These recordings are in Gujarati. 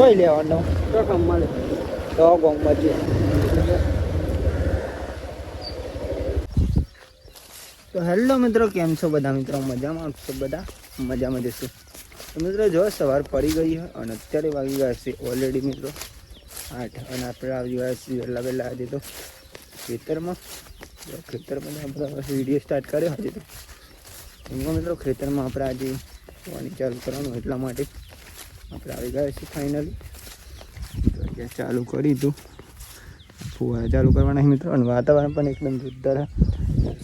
જોઈ લેવાનો. તો કામ મળે. તો હેલો મિત્રો કેમ છો બધા મિત્રો? મજામાં છો બધા? મજામાં જશું. તો મિત્રો જો સવાર પડી ગઈ હોય અને અત્યારે વાગી ગયા છે ઓલરેડી મિત્રો આઠ અને આપણે આવી ગયા છીએ વહેલા વહેલા આજે તો ખેતરમાં. ખેતરમાં આપણે વીડિયો સ્ટાર્ટ કર્યો હજી તો. એમાં મિત્રો ખેતરમાં આપણે આજે પાણી ચાલુ કરવાનું એટલા માટે. આપણે આવી ગયા છીએ ફાઇનલી ચાલુ કરી દઉં. ફુવારા ચાલુ કરવાના મિત્રો, અને વાતાવરણ પણ એકદમ જોરદાર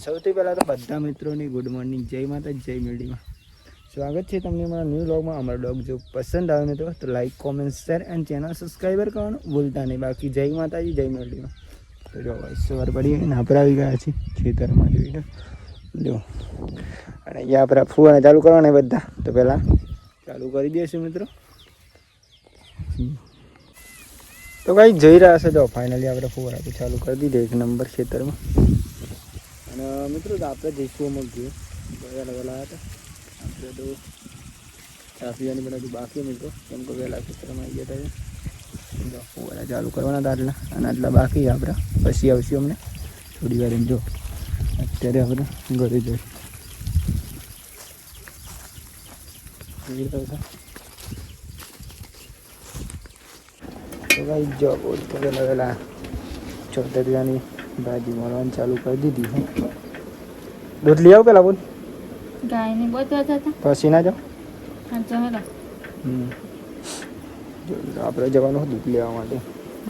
સૌથી પહેલાં તો બધા મિત્રોની ગુડ મોર્નિંગ જય માતા જય મેળીમાં સ્વાગત છે તમને મારા ન્યૂ બ્લોગમાં અમારો ડોગ જો પસંદ આવે મિત્રો, તો like comment share and channel subscriber કરવાનું ભૂલતા નહીં. બાકી જય માતાજી, જય મેળીમાં તો જો સવાર પડી ગઈ ને આપણે આવી ગયા છીએ ખેતરમાં જોઈને જો. અને અહીંયા આપણા ફુવારા ચાલુ કરવાના બધા. તો પહેલાં ચાલુ કરી દઈશું મિત્રો. તો કઈ જઈ રહ્યા છે જો ફાઇનલી આપણે ફુવારા તો ચાલુ કરી દીધી, એક નંબર ખેતરમાં. અને મિત્રો આપણે જઈશું અમુક ગયું વહેલા વહેલા હતા. આપણે તો ચા પીવાની બાકી મિત્રો કેમ કે વહેલા ખેતરમાં આવી ગયા હતા. ફુવારા ચાલુ કરવાના હતા આટલા. અને આટલા બાકી આપણે. પછી આવશું અમને. થોડી વાર એમ જો. અત્યારે આપણે ઘરે જઈશું જોઈ રહ્યો છો તો ભાઈ જો બોલ તો પેલા પેલા ચોતરિયાની ભાજી મળવાની ચાલુ કરી દીધી હું. દૂધ લઈ આવ પેલા બોલ. ગાયને બોલતો હતા પછી ના જાઓ. હાચો હેલો. હમ. જો આપણે જવાનું દૂધ લેવા માટે.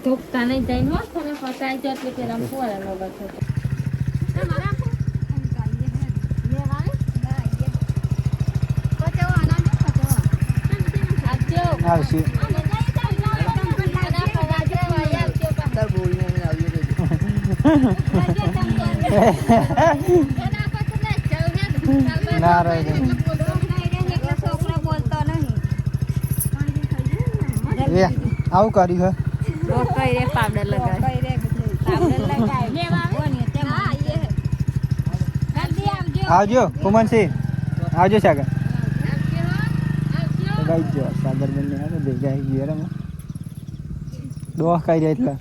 ધોકતા નહીં જઈને હો તને ફસાઈ જાય એટલે પેલા ફુવારા નો બસ આવશે. ના રહે એ આવું કર્યું હે? પાવડર લગાવે. આવજો કુમનસિંહ આવજો સાગર. જો સાગર બંને આવે ભેગા આવી ગયા દોહ કઈ જાય એટલે.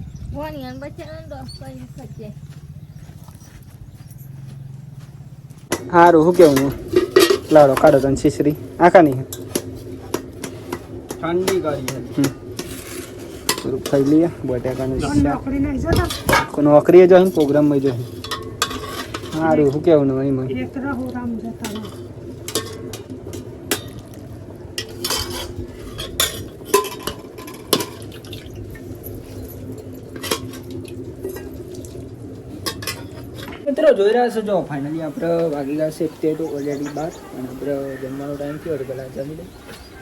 સારું શું કેવું હું? લાડો કાઢો તને છીસરી આખા નહીં ઠંડી કરી ખાઈ લઈએ બટાકાનું કોઈ નોકરીએ જો પ્રોગ્રામમાં જો. સારું શું કેવું નહીં મિત્રો જોઈ રહ્યા છો, જો ફાઇનલી આપણે વાગી ગયા છે તે તો ઓલરેડી બાર, અને આપણે જમવાનો ટાઈમ થયો એટલે પહેલાં જમી લઈએ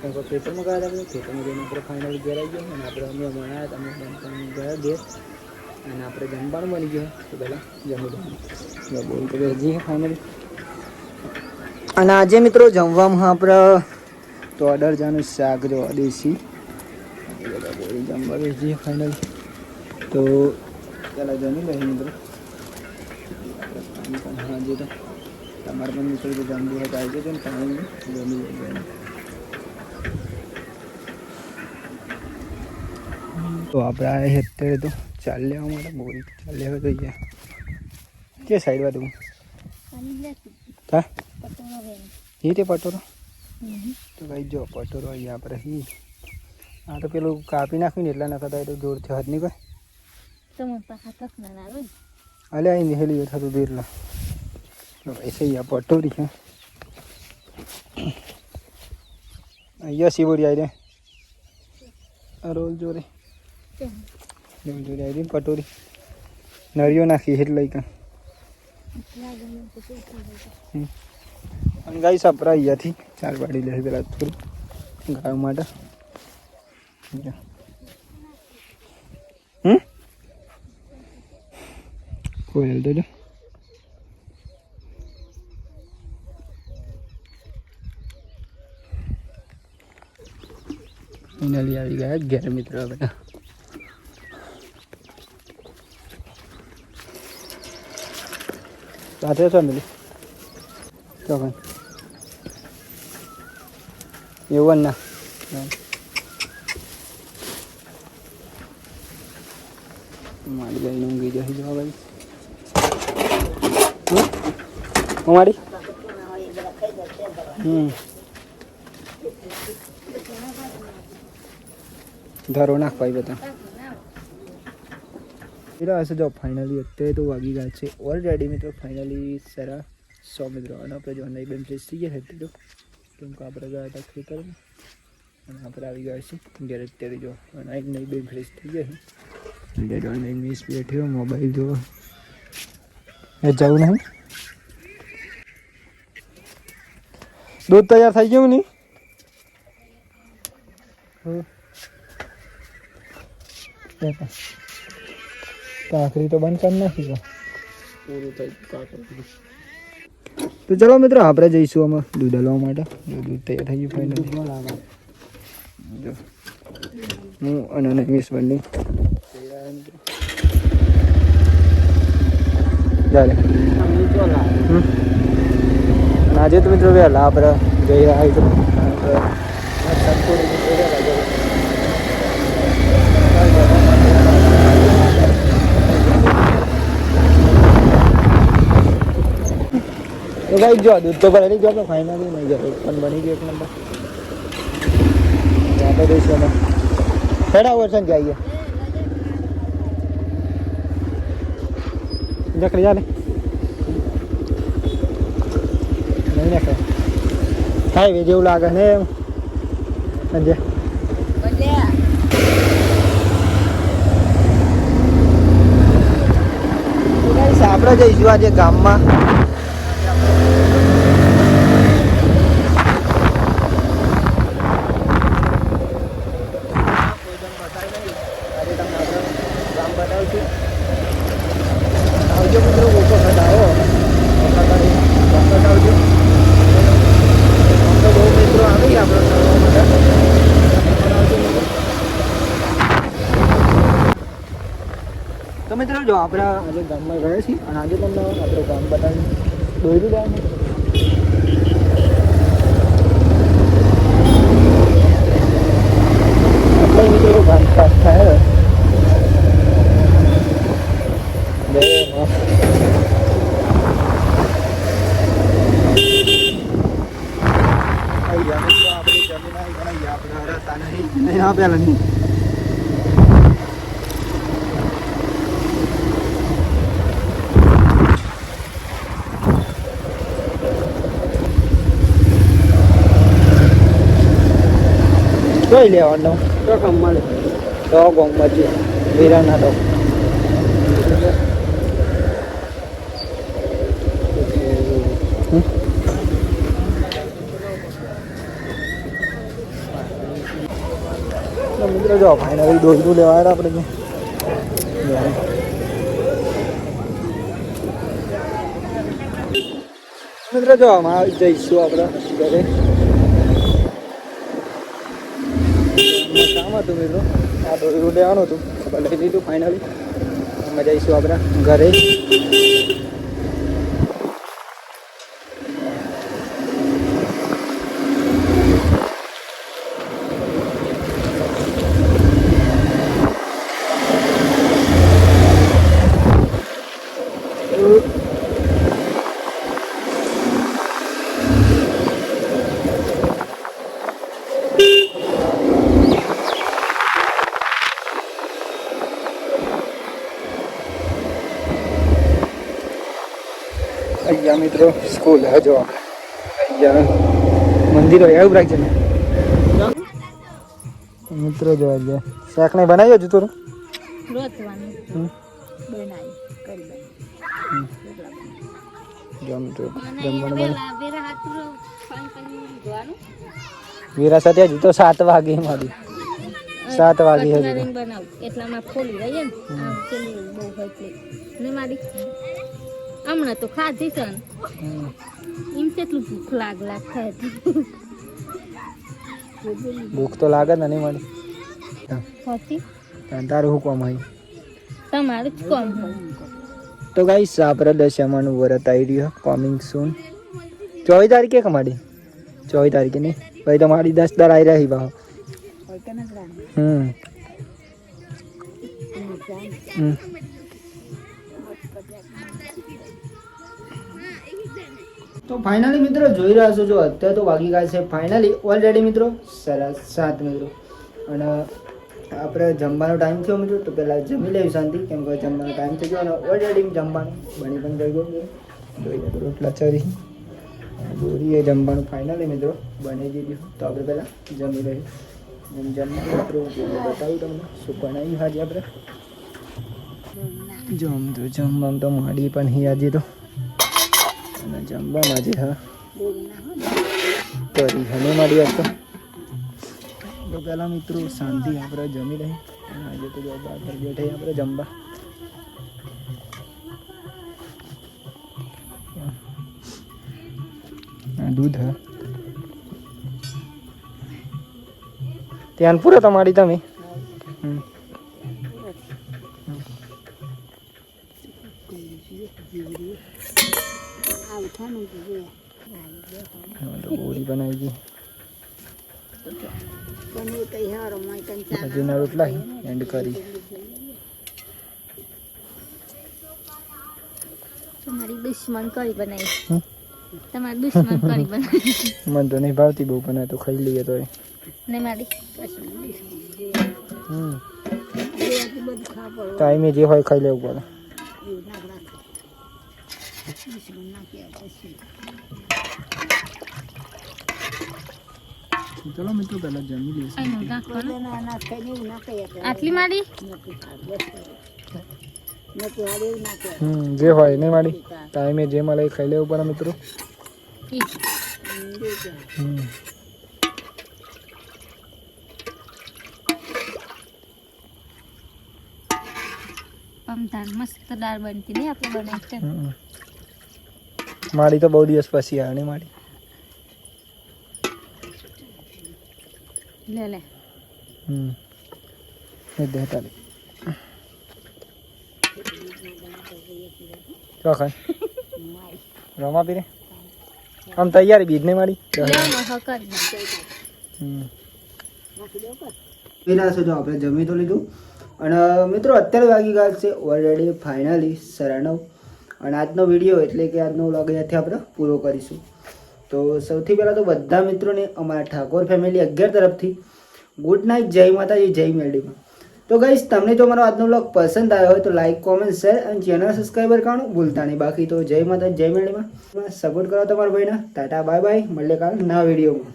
કે ખેતરમાં ગયા હતા આપણે ખેતરમાં જઈને આપણે ફાઇનલ ઘેર આવી ગયો અને આપણે અમે મળ્યા તમે પણ ગયા ઘેર. અને આપણે જમવાનું બની ગયું, તો પહેલાં જમી લઈએ. બોલ તો હજી ફાઇનલી અને આજે મિત્રો જમવામાં આપણે, તો ઓર્ડર જાનું શાક જો દેશી. એ બધા બોલી જમવા બેસીએ ફાઇનલી તો પહેલાં જમી લઈએ મિત્રો. તો તમારે પણ મિત્રો જો જમવું હોય તો આવી જજો ને તમે જમી લેજો તો આપણે આ અત્યારે તો ચાલ લેવા માટે બોરી ચાલ લેવા તો કે સાઈડ તું? હા? એ તે પટોરો તો ભાઈ જો પટોરો અહીંયા આપણે આ તો પેલું કાપી નાખ્યું ને, એટલા નખાતા એ તો જોરથી હાથ નહીં કોઈ અલે અહીં નિહેલી થતું બીરલા ऐसे ही पटोरी है અહીંયા શિવરી આવી રે રોલ જોરે રોલ જોરે આવી રહી પટોરી નરિયો નાખી એટલે લઈ કાં અને ગાઈ સપરા અહીંયાથી ચાર પાડી લે પેલા થોડું ગાયો માટે કોયલ તો જો ફાઇનલી આવી ગયા ઘેર મિત્રો બધા સાથે છો મિલી તો ભાઈ. એવું ના. મારી ગાઈને ઊંઘી જશે જો ભાઈ. હું મારી હમ. ધારો નાખ ભાઈ બધા. મિત્રો હશે જો ફાઇનલી અત્યારે તો વાગી ગયા છે. ઓલરેડી મિત્રો ફાઇનલી સારા સો મિત્રો. અને આપણે જો નહીં બેન પ્લેસ થઈ ગયા હતી તો કેમ કે આપણે ગયા હતા ખેતર અને આપણે આવી ગયા છે જ્યારે અત્યારે જો, અને એક નહીં બેન ફ્રેશ થઈ ગયા છે. જો નહીં મિસ બેઠ્યો મોબાઈલ જો જવું નહીં? દૂધ તૈયાર થઈ ગયું નહીં કાકરી તો. બંધ કરી નાખી તો ચલો મિત્રો આપણે જઈશું અમે દૂધ હલવા માટે. દૂધ તૈયાર થઈ ગયું ફાઈનલ જો. હું અને બંને. ચાલે. હમ. અને આજે તો મિત્રો વહેલા આપણે જઈ રહ્યા છીએ આપણે વરસાદ થોડી મિત્રો વહેલા જઈએ. તો ભાઈ જો, દૂધ તો ભરેલી ગયો આપણે ફાઇનલી નહીં ગયો પણ બની ગયો એક નંબર તો આપણે જઈશું અમે. હેડા વર્ષન જઈએ જકડી જા ને. નહીં હાઈવે જેવું લાગે ને એમ સંજય આપણે જઈશું આજે ગામમાં આજે તમને આપણે ગામ બતાવશું આવજો મિત્રો કોઈ વખત આવો વખત આવી ગામ બતાવજો આમ તો બહુ મિત્રો આવી આપણે ફરવા માટે પણ આવજો મિત્રો. તો મિત્રો, જો આપણે આજે ગામમાં ગયા છીએ અને આજે તમને આપણે ગામ બતાવી દોરી ગયા આપણે મિત્રો ગામ પાસ થાય. બે મસ્ત આઈ ગયા મિત્રો આપણી જમીન આવી ગઈ આપણે હરતા નહીં નહીં હા. પેલા નહીં જોઈ લેવાનો. તો કમમાં તો ગોમમાં છે વીરાના તો. મિત્રો જો ફાઇનલી દોડતું લેવા આપણે ત્યાં. મિત્રો જો જઈશું આપણે ઘરે. કામ હતું મિત્રો. આ દોરું લેવાનું હતું. લઈ લીધું ફાઇનલી અમે જઈશું આપણે ઘરે અહીંયા મિત્રો સ્કૂલ હજો મંદિરો એવું રાખજે ને. મિત્રો જોવા ગયા. શાક ને બનાવ્યો હજુ તો બનાવી કરી જો મિત્રો મને જમવાનું બને વેલા વેરા સાથે હજુ તો સાત વાગે મારી. સાત વાગે હજુ. તો. એટલામાં ખોલી રહીએ ને બહુ હોય ને મારી? હમણાં તો ખાધી છે ને. એમ કેટલું ભૂખ લાગ લાગ થાય ભૂખ તો લાગે ને નહીં મારી પછી તાન તારું હું કોમ હોય? તમારું જ કોમ હોય. તો ગાઈસ આપણે દશામાનું વ્રત આવી રહ્યું કોમિંગ સૂન ચોવીસ તારીખે કમાડી ચોવીસ તારીખે નહીં. ભાઈ તમારી દસ દર આવી રહી ભાવ હમ. હમ. તો ફાઇનલી મિત્રો જોઈ રહ્યા છો, જો અત્યારે તો વાગી ગયા છે ફાઇનલી ઓલરેડી મિત્રો સરસ, સાત મિત્રો. અને આપણે જમવાનો ટાઈમ થયો મિત્રો, તો પહેલાં જમી લેવી શાંતિ, કેમ કે જમવાનો ટાઈમ થઈ ગયો અને ઓલરેડી જમવાનું બની પણ થઈ ગયું જોઈ લે રોટલા ચરી દોરીએ જમવાનું ફાઇનલી મિત્રો, બની દીધું તો આપણે પહેલાં જમી એમ જમવાનું મિત્રો બતાવ્યું તમને શું બનાવ્યું હાજી આપણે. જમ તો જમવાનું તો માડી પણ હી આજે તો. અને જમવામાં જે, હા? કરી હને માડી આજ તો. પહેલાં મિત્રો શાંતિ આપણે જમી રહી આજે તો જો બહાર બેઠે આપણે જમવા. દૂધ, હા? ધ્યાન પૂરો તમારી તમે? કરી. તમારી દુશ્મન કરી બનાવી? તમારી દુશ્મન કરી બનાવી. મને તો નહીં ભાવતી બહુ પણ તો ખાઈ લઈએ તો ને મારી હમ. ટાઈમે જે હોય ખાઈ લેવું પડે. ચલો મિત્રો પહેલા જમી લઈશું આટલી માડી હમ જે હોય ને માડી ટાઈમે જે મળે ખાઈ લેવું પડે મિત્રો. હમ મસ્ત દાળ બનતી નહીં આપણે બનાવી માડી તો બહુ દિવસ પછી આવે નહીં માડી લે લે. હમ. દે તારે ચોખાન રમા પીરે આમ તૈયારી બીજ નહીં માડી લે મહો કરી નાખ. પીના છો જો આપણે જમી તો લીધું. અને મિત્રો અત્યારે વાગી ગયા છે ઓલરેડી ફાઇનલી સરાણવ અને આજનો વીડિયો એટલે કે આજનો વ્લોગ અહીંયાથી આપણે પૂરો કરીશું. તો સૌથી પહેલાં તો બધા મિત્રોને અમારા ઠાકોર ફેમિલી અગિયાર તરફથી ગુડ નાઇટ જય માતાજી, જય મેલડીમાં. તો ગાઈસ તમને જો મારો આજનો બ્લોગ પસંદ આવ્યો હોય તો લાઈક કોમેન્ટ શેર અને ચેનલ સબસ્ક્રાઈબર કરવાનું ભૂલતા નહીં. બાકી તો જય માતા જય મેલડીમાં. સપોર્ટ કરો તમારા ભાઈના. ટાટા બાય બાય મળીએ કાલ નવા વિડીયોમાં